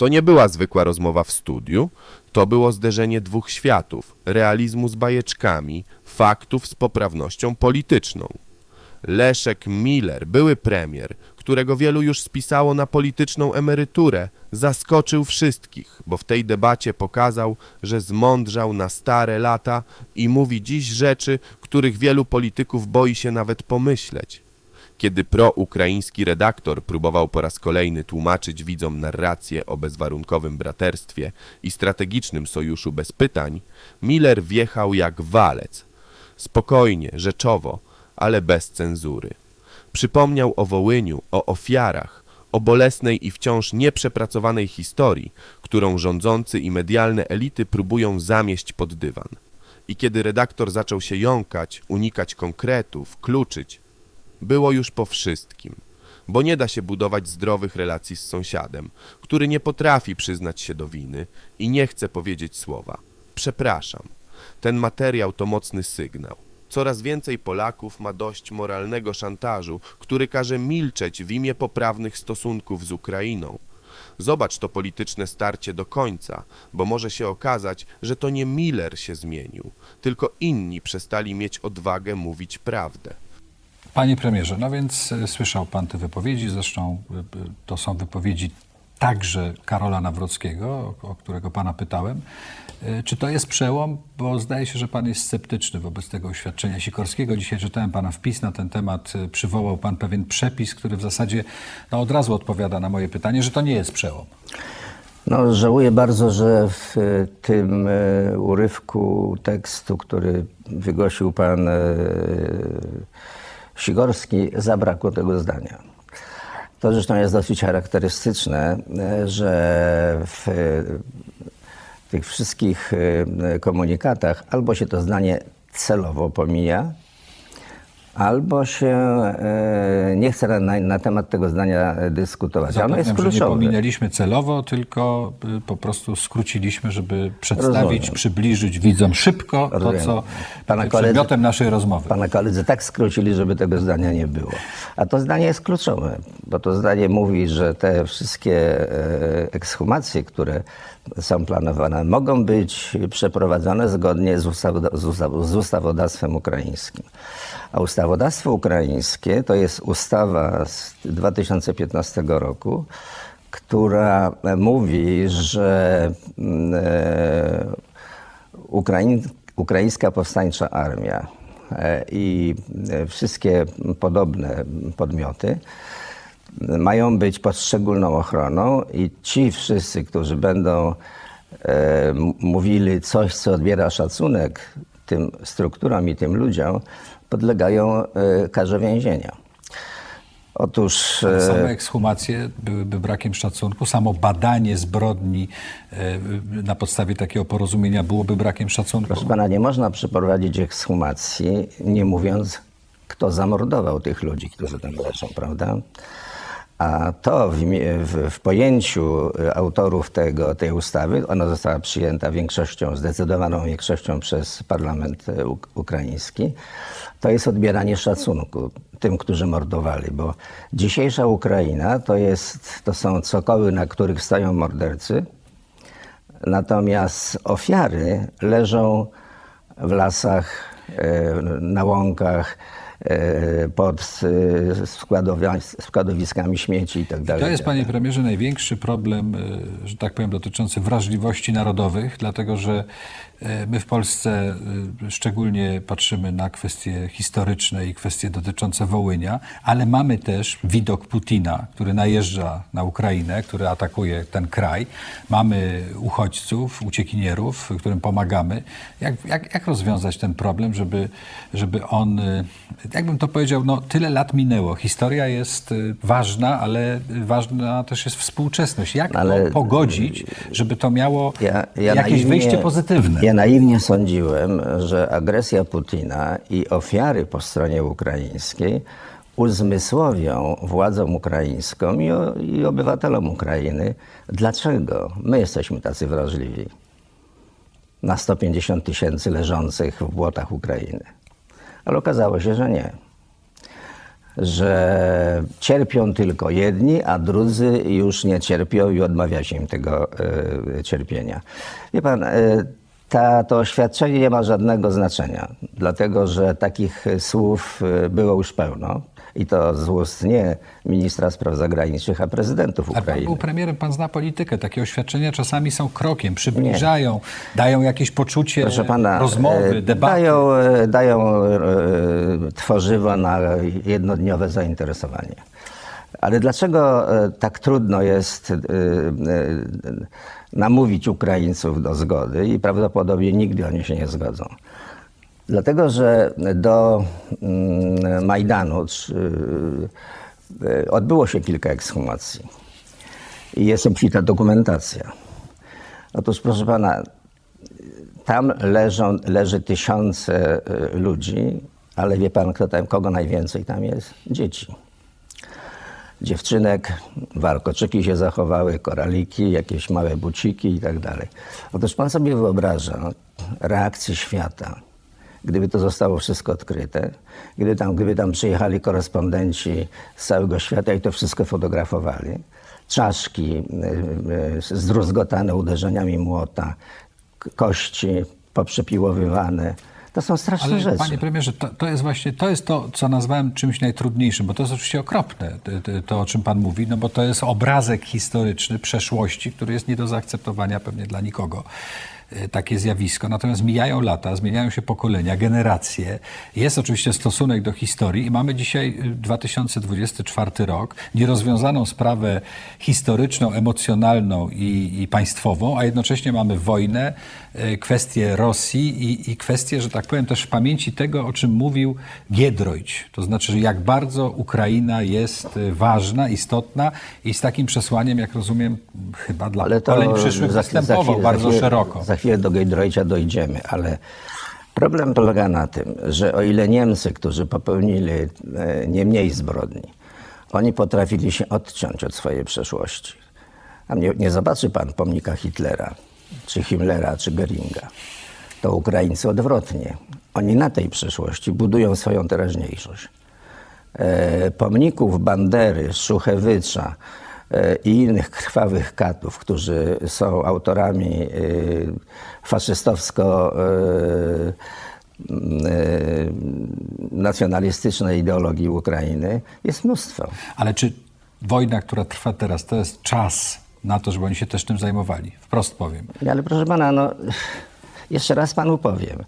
To nie była zwykła rozmowa w studiu, to było zderzenie dwóch światów, realizmu z bajeczkami, faktów z poprawnością polityczną. Leszek Miller, były premier, którego wielu już spisało na polityczną emeryturę, zaskoczył wszystkich, bo w tej debacie pokazał, że zmądrzał na stare lata i mówi dziś rzeczy, których wielu polityków boi się nawet pomyśleć. Kiedy proukraiński redaktor próbował po raz kolejny tłumaczyć widzom narrację o bezwarunkowym braterstwie i strategicznym sojuszu bez pytań, Miller wjechał jak walec. Spokojnie, rzeczowo, ale bez cenzury. Przypomniał o Wołyniu, o ofiarach, o bolesnej i wciąż nieprzepracowanej historii, którą rządzący i medialne elity próbują zamieść pod dywan. I kiedy redaktor zaczął się jąkać, unikać konkretów, kluczyć, było już po wszystkim. Bo nie da się budować zdrowych relacji z sąsiadem, który nie potrafi przyznać się do winy i nie chce powiedzieć słowa. Przepraszam. Ten materiał to mocny sygnał. Coraz więcej Polaków ma dość moralnego szantażu, który każe milczeć w imię poprawnych stosunków z Ukrainą. Zobacz to polityczne starcie do końca, bo może się okazać, że to nie Miller się zmienił, tylko inni przestali mieć odwagę mówić prawdę. Panie premierze, no więc e, słyszał pan te wypowiedzi, zresztą e, to są wypowiedzi także Karola Nawrockiego, o, którego pana pytałem. E, Czy to jest przełom? Bo zdaje się, że pan jest sceptyczny wobec tego oświadczenia Sikorskiego. Dzisiaj czytałem pana wpis na ten temat, przywołał pan pewien przepis, który w zasadzie no, od razu odpowiada na moje pytanie, że to nie jest przełom. No, żałuję bardzo, że w tym urywku tekstu, który wygłosił pan Sigorski, zabrakło tego zdania. To zresztą jest dosyć charakterystyczne, że w e, tych wszystkich e, komunikatach albo się to zdanie celowo pomija, albo się e, nie chce na, na, temat tego zdania e, dyskutować. A ono jest Zapewniam, że nie kluczowe. pominęliśmy celowo, tylko y, po prostu skróciliśmy, żeby przedstawić, Rozumiem. przybliżyć widzom szybko to, Rozumiem. co Pana koledzy- przedmiotem naszej rozmowy. Pana koledzy tak skrócili, żeby tego zdania nie było. A to zdanie jest kluczowe, bo to zdanie mówi, że te wszystkie e, ekshumacje, które są planowane, mogą być przeprowadzone zgodnie z, ustawoda- z, ustaw- z ustawodawstwem ukraińskim. A ustawodawstwo ukraińskie to jest ustawa z 2015 roku, która mówi, że mm, e, Ukraiń, ukraińska powstańcza armia e, i wszystkie podobne podmioty mają być pod szczególną ochroną i ci wszyscy, którzy będą e, mówili coś, co odbiera szacunek tym strukturom i tym ludziom, podlegają e, karze więzienia. Otóż e, Same ekshumacje byłyby brakiem szacunku, samo badanie zbrodni e, na podstawie takiego porozumienia byłoby brakiem szacunku. Proszę pana, nie można przeprowadzić ekshumacji, nie mówiąc, kto zamordował tych ludzi, którzy tam leżą, prawda? A to w, w, w pojęciu y, autorów tego, tej ustawy, ona została przyjęta większością, zdecydowaną większością przez parlament y, uk- ukraiński, to jest odbieranie szacunku tym, którzy mordowali, bo dzisiejsza Ukraina to, jest, to są cokoły, na których stoją mordercy, Natomiast ofiary leżą w lasach, e, na łąkach, pod e, składowi- składowiskami śmieci itd. To jest, panie premierze, największy problem, e, że tak powiem, dotyczący wrażliwości narodowych, dlatego że e, my w Polsce e, szczególnie patrzymy na kwestie historyczne i kwestie dotyczące Wołynia, ale mamy też widok Putina, który najeżdża na Ukrainę, który atakuje ten kraj. Mamy uchodźców, uciekinierów, którym pomagamy. Jak, jak, jak rozwiązać ten problem, żeby, żeby on, e, jakbym to powiedział, no tyle lat minęło. Historia jest e, ważna, ale ważna też jest współczesność. Jak Ale- to pogodzić, żeby to miało Ja- ja jakieś naiwnie- wyjście pozytywne? Ja naiwnie sądziłem, że agresja Putina i ofiary po stronie ukraińskiej uzmysłowią władzom ukraińską i, i obywatelom Ukrainy, dlaczego my jesteśmy tacy wrażliwi na 150 tysięcy leżących w błotach Ukrainy. Ale okazało się, że nie. że cierpią tylko jedni, a drudzy już nie cierpią i odmawia się im tego e, cierpienia. Wie pan, e, ta, to oświadczenie nie ma żadnego znaczenia, dlatego że takich słów e, było już pełno. I to z ust nie ministra spraw zagranicznych, a prezydentów A pan Ukrainy. był premierem, pan zna politykę. Takie oświadczenia czasami są krokiem, przybliżają, dają jakieś poczucie Proszę pana, rozmowy, e, debaty. Dają, e, dają tworzywo na jednodniowe zainteresowanie. Ale dlaczego e, tak trudno jest e, e, namówić Ukraińców do zgody i prawdopodobnie nigdy oni się nie zgodzą? Dlatego, że do mm, Majdanu odbyło się kilka ekshumacji i jest obfita dokumentacja. Otóż, proszę pana, tam leżą, leży tysiące ludzi, ale wie pan, kto tam, kogo najwięcej tam jest? Dzieci. Dziewczynek, warkoczyki się zachowały, koraliki, jakieś małe buciki i tak dalej. Otóż pan sobie wyobraża reakcję świata, gdyby to zostało wszystko odkryte, gdyby tam, gdyby tam przyjechali korespondenci z całego świata i to wszystko fotografowali, czaszki y, y, zdruzgotane uderzeniami młota, kości poprzepiłowywane. To są straszne Ale rzeczy. panie premierze, to, to jest właśnie to, jest to, co nazwałem czymś najtrudniejszym, bo to jest oczywiście okropne, to, to, to, o czym pan mówi, no bo to jest obrazek historyczny przeszłości, który jest nie do zaakceptowania pewnie dla nikogo. E, Takie zjawisko. Natomiast mijają lata, zmieniają się pokolenia, generacje. Jest oczywiście stosunek do historii i mamy dzisiaj y, 2024 rok, nierozwiązaną sprawę historyczną, emocjonalną i, i państwową, a jednocześnie mamy wojnę, y, kwestię Rosji i, i kwestię, że tak powiem, też w pamięci tego, o czym mówił Giedroyć. To znaczy, jak bardzo Ukraina jest y, ważna, istotna i z takim przesłaniem, jak rozumiem, chyba dla Ale to pokoleń przyszłych za- występował za chwilę- bardzo za chwilę, szeroko. Za chwilę do Giedroycia dojdziemy, ale problem polega na tym, że o ile Niemcy, którzy popełnili e, nie mniej zbrodni, oni potrafili się odciąć od swojej przeszłości. A nie, nie zobaczy pan pomnika Hitlera, czy Himmlera, czy Geringa. To Ukraińcy odwrotnie. Oni na tej przeszłości budują swoją teraźniejszość. e, pomników Bandery, Szuchewycza i innych krwawych katów, którzy są autorami e, faszystowsko e, e, nacjonalistycznej ideologii Ukrainy jest mnóstwo. Ale czy wojna, która trwa teraz, to jest czas na to, żeby oni się też tym zajmowali? Wprost powiem. Ale proszę pana, no, jeszcze raz panu powiem.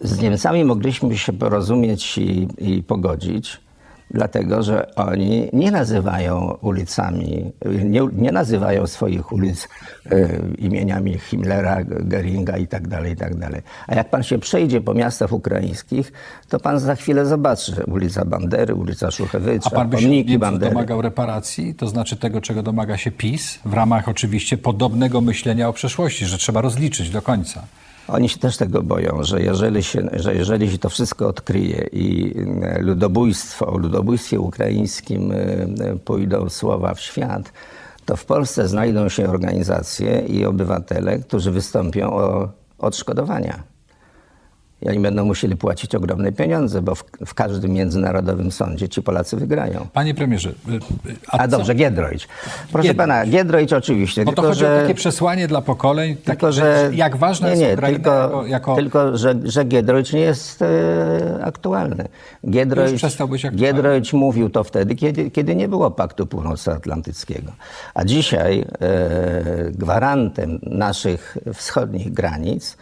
Z Niemcami mogliśmy się porozumieć i, i pogodzić, dlatego że oni nie nazywają ulicami, nie, nie nazywają swoich ulic e, imieniami Himmlera, Geringa i tak dalej, i tak dalej. A jak pan się przejdzie po miastach ukraińskich, to pan za chwilę zobaczy ulica Bandery, ulica A Szuchewycza, pan by się pomniki Bandery. domagał reparacji, to znaczy tego, czego domaga się PiS, w ramach oczywiście podobnego myślenia o przeszłości, że trzeba rozliczyć do końca. Oni się też tego boją, że jeżeli się, że jeżeli się to wszystko odkryje i e, ludobójstwo, o ludobójstwie ukraińskim e, e, pójdą słowa w świat, to w Polsce znajdą się organizacje i obywatele, którzy wystąpią o odszkodowania. I oni będą musieli płacić ogromne pieniądze, bo w, w każdym międzynarodowym sądzie ci Polacy wygrają. Panie premierze, y, y, A, co- dobrze, Giedroyć. Proszę Giedroyć. pana, Giedroyć oczywiście, Bo to tylko chodzi że... o takie przesłanie dla pokoleń, takie, Tylko, że, jak ważna nie, jest nie, Ukraina tylko, jako, jako tylko że, że Giedroyć nie jest e, aktualny. Giedroyć, Już przestał być aktualny. Giedroyć mówił to wtedy, kiedy, kiedy nie było Paktu Północnoatlantyckiego. A dzisiaj e, gwarantem naszych wschodnich granic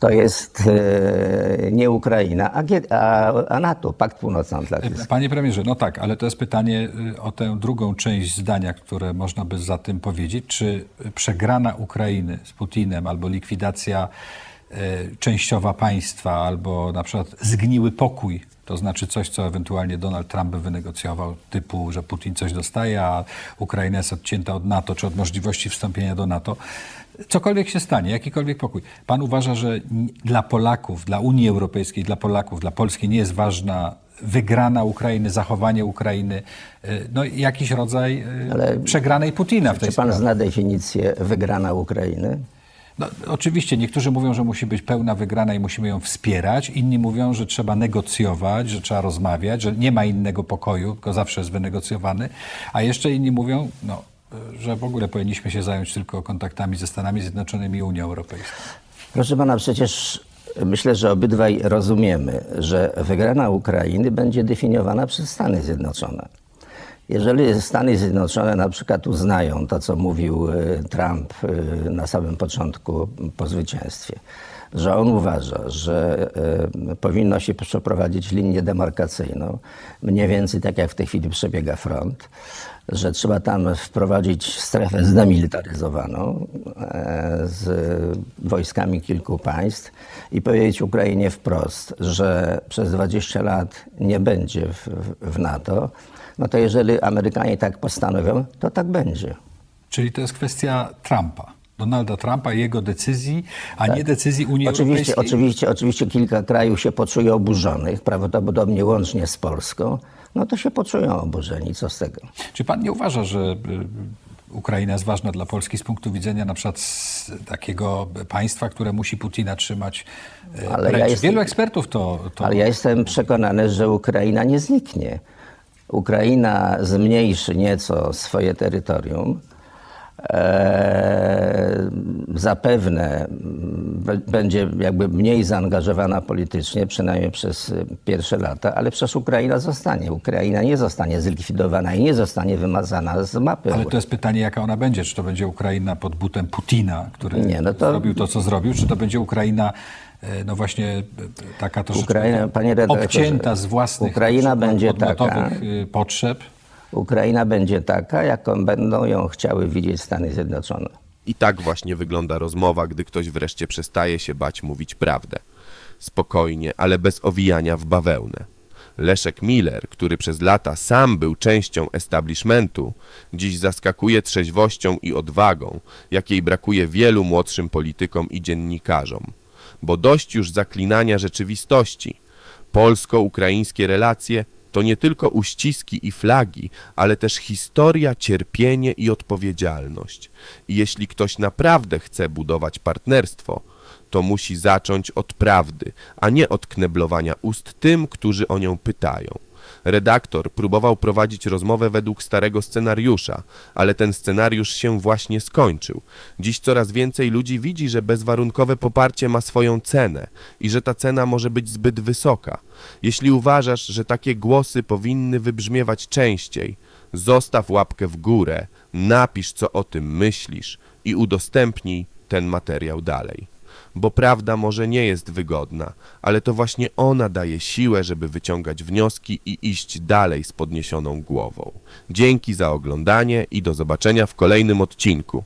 to jest e, nie Ukraina, a, a, a NATO, Pakt Północnoatlantycki. Panie premierze, no tak, ale to jest pytanie y, o tę drugą część zdania, które można by za tym powiedzieć. Czy przegrana Ukrainy z Putinem albo likwidacja y, częściowa państwa, albo na przykład zgniły pokój, to znaczy coś, co ewentualnie Donald Trump by wynegocjował, typu, że Putin coś dostaje, a Ukraina jest odcięta od NATO, czy od możliwości wstąpienia do NATO. Cokolwiek się stanie, jakikolwiek pokój. Pan uważa, że dla Polaków, dla Unii Europejskiej, dla Polaków, dla Polski nie jest ważna wygrana Ukrainy, zachowanie Ukrainy, y, no jakiś rodzaj y, Ale przegranej Putina w tej Czy pan sprawie. zna definicję wygrana Ukrainy? No, oczywiście niektórzy mówią, że musi być pełna wygrana i musimy ją wspierać. Inni mówią, że trzeba negocjować, że trzeba rozmawiać, że nie ma innego pokoju, tylko zawsze jest wynegocjowany. A jeszcze inni mówią, no, że w ogóle powinniśmy się zająć tylko kontaktami ze Stanami Zjednoczonymi i Unią Europejską. Proszę pana, przecież myślę, że obydwaj rozumiemy, że wygrana Ukrainy będzie definiowana przez Stany Zjednoczone. Jeżeli Stany Zjednoczone na przykład uznają to, co mówił e, Trump e, na samym początku po zwycięstwie, że on uważa, że e, powinno się przeprowadzić linię demarkacyjną, mniej więcej tak jak w tej chwili przebiega front, że trzeba tam wprowadzić strefę zdemilitaryzowaną e, z wojskami kilku państw i powiedzieć Ukrainie wprost, że przez 20 lat nie będzie w, w NATO, no to jeżeli Amerykanie tak postanowią, to tak będzie. Czyli to jest kwestia Trumpa, Donalda Trumpa i jego decyzji, a nie decyzji Unii Oczywiście, Europejskiej. oczywiście, oczywiście kilka krajów się poczuje oburzonych, prawdopodobnie łącznie z Polską, no to się poczują oburzeni, co z tego? Czy pan nie uważa, że y, Ukraina jest ważna dla Polski z punktu widzenia na przykład takiego państwa, które musi Putina trzymać y, Ale ja jestem- Wielu ekspertów to... to Ale ja jestem przekonany, że Ukraina nie zniknie. Ukraina zmniejszy nieco swoje terytorium. Eee, zapewne b- będzie jakby mniej zaangażowana politycznie, przynajmniej przez y, pierwsze lata, ale przecież Ukraina zostanie. Ukraina nie zostanie zlikwidowana i nie zostanie wymazana z mapy. Ale to jest pytanie, jaka ona będzie. Czy to będzie Ukraina pod butem Putina, który Nie, no to- zrobił to, co zrobił, czy to będzie Ukraina, e, no właśnie e, taka troszeczkę Ukraina, panie redaktorze, obcięta z własnych Ukraina będzie taka. y, potrzeb? Ukraina będzie taka, jaką będą ją chciały widzieć Stany Zjednoczone. I tak właśnie wygląda rozmowa, gdy ktoś wreszcie przestaje się bać mówić prawdę. Spokojnie, ale bez owijania w bawełnę. Leszek Miller, który przez lata sam był częścią establishmentu, dziś zaskakuje trzeźwością i odwagą, jakiej brakuje wielu młodszym politykom i dziennikarzom. Bo dość już zaklinania rzeczywistości. Polsko-ukraińskie relacje to nie tylko uściski i flagi, ale też historia, cierpienie i odpowiedzialność. I jeśli ktoś naprawdę chce budować partnerstwo, to musi zacząć od prawdy, a nie od kneblowania ust tym, którzy o nią pytają. Redaktor próbował prowadzić rozmowę według starego scenariusza, ale ten scenariusz się właśnie skończył. Dziś coraz więcej ludzi widzi, że bezwarunkowe poparcie ma swoją cenę i że ta cena może być zbyt wysoka. Jeśli uważasz, że takie głosy powinny wybrzmiewać częściej, zostaw łapkę w górę, napisz co o tym myślisz i udostępnij ten materiał dalej bo prawda może nie jest wygodna, ale to właśnie ona daje siłę, żeby wyciągać wnioski i iść dalej z podniesioną głową. Dzięki za oglądanie i do zobaczenia w kolejnym odcinku.